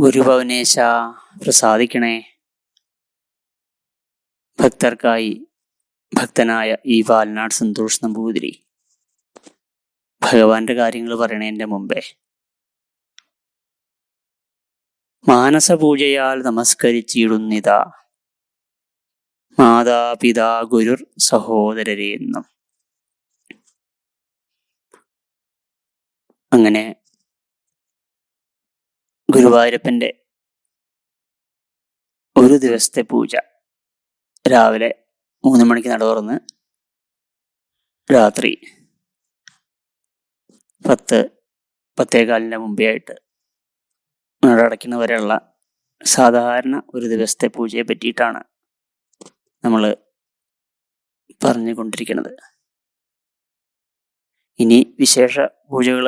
ഗുരുഭവനേശ പ്രസാദിക്കണേ. ഭക്തർക്കായി ഭക്തനായ ഈ വാൽനാട് സന്തോഷ് നമ്പൂതിരി. ഭഗവാന്റെ കാര്യങ്ങൾ പറയണേന്റെ മുമ്പേ. മാനസപൂജയാൽ നമസ്കരിച്ചിടുന്നിത. മാതാപിതാ ഗുരുർ സഹോദരരെ എന്നും. അങ്ങനെ ഗുരുവായൂരപ്പന്റെ ഒരു ദിവസത്തെ പൂജ. രാവിലെ മൂന്ന് മണിക്ക് നട തുറന്ന് രാത്രി പത്ത് പത്തേകാലിന്റെ മുമ്പേ ആയിട്ട് നട അടയ്ക്കുന്നവരെയുള്ള സാധാരണ ഒരു ദിവസത്തെ പൂജയെ പറ്റിയിട്ടാണ് നമ്മൾ പറഞ്ഞുകൊണ്ടിരിക്കുന്നത്. ഇനി വിശേഷ പൂജകൾ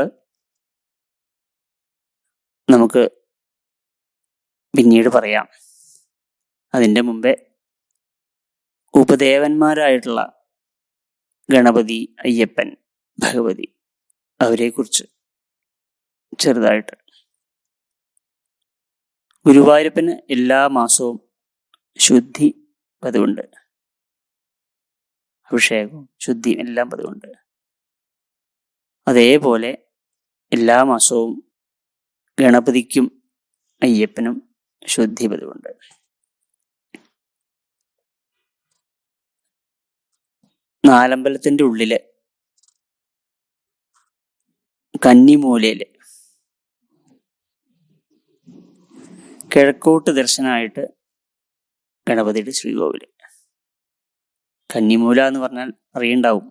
നമുക്ക് പിന്നീട് പറയാം. അതിന്റെ മുമ്പേ ഉപദേവന്മാരായിട്ടുള്ള ഗണപതി അയ്യപ്പൻ ഭഗവതി അവരെക്കുറിച്ച് ചെറുതായിട്ട്. ഗുരുവായൂരപ്പന് എല്ലാ മാസവും ശുദ്ധി പതിവുണ്ട്. അഭിഷേകവും ശുദ്ധിയും എല്ലാം പതിവുണ്ട്. അതേപോലെ എല്ലാ മാസവും ഗണപതിക്കും അയ്യപ്പനും ശുദ്ധി പതിവുണ്ട് നാലമ്പലത്തിന്റെ ഉള്ളിലെ കന്നിമൂലയിൽ കിഴക്കോട്ട് ദർശനമായിട്ട് ഗണപതിയുടെ ശ്രീകോവിൽ. കന്നിമൂല എന്ന് പറഞ്ഞാൽ അറിയണ്ടാവും.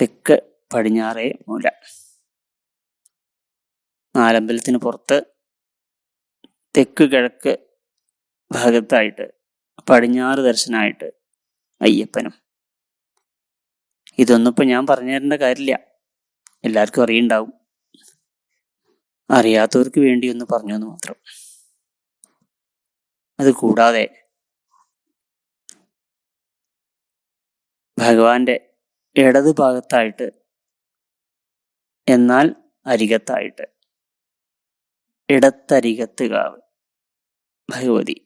തെക്ക് പടിഞ്ഞാറേ മൂല. നാലമ്പലത്തിന് പുറത്ത് തെക്ക് കിഴക്ക് ഭാഗത്തായിട്ട് പടിഞ്ഞാറ് ദർശനമായിട്ട് അയ്യപ്പനും. ഇതൊന്നും ഇപ്പം ഞാൻ പറഞ്ഞു തരേണ്ട കാര്യമില്ല. എല്ലാവർക്കും അറിയുണ്ടാവും. അറിയാത്തവർക്ക് വേണ്ടി ഒന്ന് പറഞ്ഞു എന്ന് മാത്രം. അത് കൂടാതെ ഭഗവാന്റെ ഇടത് ഭാഗത്തായിട്ട് എന്നാൽ അരികത്തായിട്ട് ഇടത്തരികത്ത് കാവ് ഭഗവതി.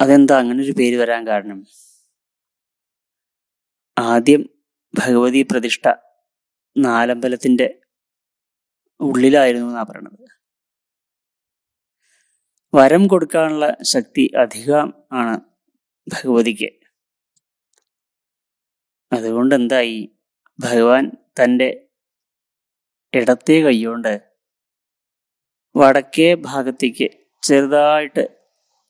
അതെന്താ അങ്ങനെ ഒരു പേര് വരാൻ കാരണം? ആദ്യം ഭഗവതി പ്രതിഷ്ഠ നാലമ്പലത്തിന്റെ ഉള്ളിലായിരുന്നു എന്നാ പറയണത്. വരം കൊടുക്കാനുള്ള ശക്തി അധികം ആണ് ഭഗവതിക്ക്. അതുകൊണ്ട് എന്തായി ഭഗവാൻ തന്റെ ഇടത്തെ കൈകൊണ്ട് വടക്കേ ഭാഗത്തേക്ക് ചെറുതായിട്ട്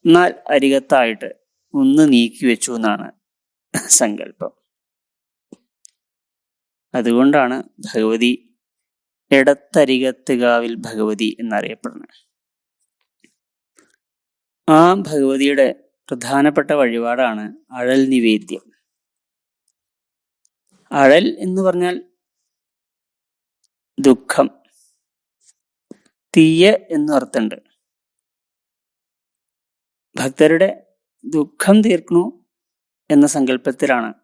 എന്നാൽ അരികത്തായിട്ട് ഒന്ന് നീക്കി വെച്ചു എന്നാണ് സങ്കല്പം. അതുകൊണ്ടാണ് ഭഗവതി ഇടത്തരികത്തുകാവിൽ ഭഗവതി എന്നറിയപ്പെടുന്നത്. ആ ഭഗവതിയുടെ പ്രധാനപ്പെട്ട വഴിപാടാണ് അഴൽ നിവേദ്യം. അഴൽ എന്ന് പറഞ്ഞാൽ ദുഃഖം. തീയ എന്ന് അർത്ഥമുണ്ട് ഭക്തരുടെ ദുഃഖം തീർക്കണു എന്ന സങ്കല്പത്തിലാണ്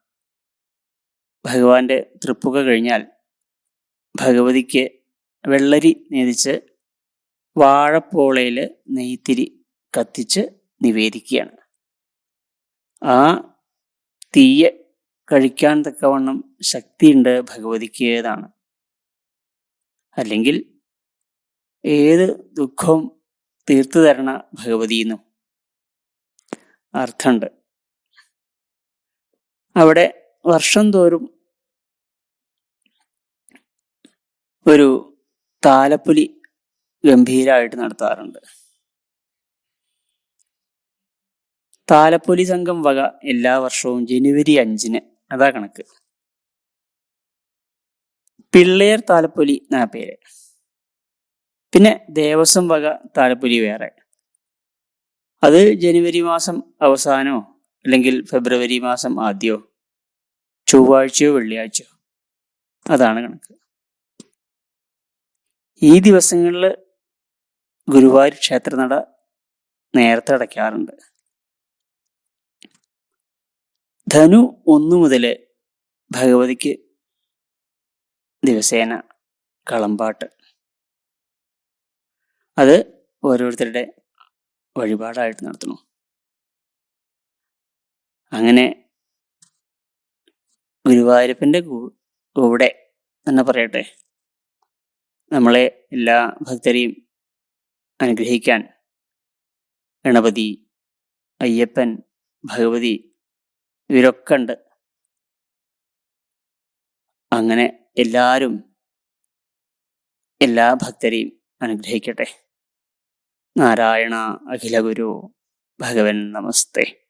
ഭഗവാന്റെ തൃപ്പുക കഴിഞ്ഞാൽ ഭഗവതിക്ക് വെള്ളരി നേതിച്ച് വാഴപ്പോളയിൽ നെയ്ത്തിരി കത്തിച്ച് നിവേദിക്കുകയാണ്. ആ തീയ കഴിക്കാൻ തക്കവണ്ണം ശക്തിയുണ്ട് ഭഗവതിക്ക് ഏതാണ് അല്ലെങ്കിൽ ഏത് ദുഃഖവും തീർത്തു തരണ ഭഗവതി എന്നും അർത്ഥമുണ്ട്. അവിടെ വർഷം തോറും ഒരു താലപ്പൊലി ഗംഭീരമായിട്ട് നടത്താറുണ്ട്. താലപ്പൊലി സംഘം വക എല്ലാ വർഷവും ജനുവരി അഞ്ചിന്. അതാ കണക്ക്. പിള്ളേർ താലപ്പൊലി എന്നാ പേര്. പിന്നെ ദേവസ്വം വക താലപ്പൊലി വേറെ. അത് ജനുവരി മാസം അവസാനമോ അല്ലെങ്കിൽ ഫെബ്രുവരി മാസം ആദ്യമോ ചൊവ്വാഴ്ചയോ വെള്ളിയാഴ്ചയോ അതാണ് കണക്ക്. ഈ ദിവസങ്ങളിൽ ഗുരുവായൂർ ക്ഷേത്രനട നേരത്തെ അടയ്ക്കാറുണ്ട്. ധനു ഒന്നു മുതൽ ഭഗവതിക്ക് ദിവസേന കളമ്പാട്ട്. അത് ഓരോരുത്തരുടെ വഴിപാടായിട്ട് നടത്തുന്നു. അങ്ങനെ ഗുരുവായൂരപ്പന്റെ കൂടെ തന്നെ പറയട്ടെ നമ്മളെ എല്ലാ ഭക്തരെയും അനുഗ്രഹിക്കാൻ ഗണപതി അയ്യപ്പൻ ഭഗവതി ഇവരൊക്കെ ഉണ്ട്. അങ്ങനെ എല്ലാവരും എല്ലാ ഭക്തരെയും അനുഗ്രഹിക്കട്ടെ. നാരായണ അഖിലഗുരു ഭഗവൻ നമസ്തേ.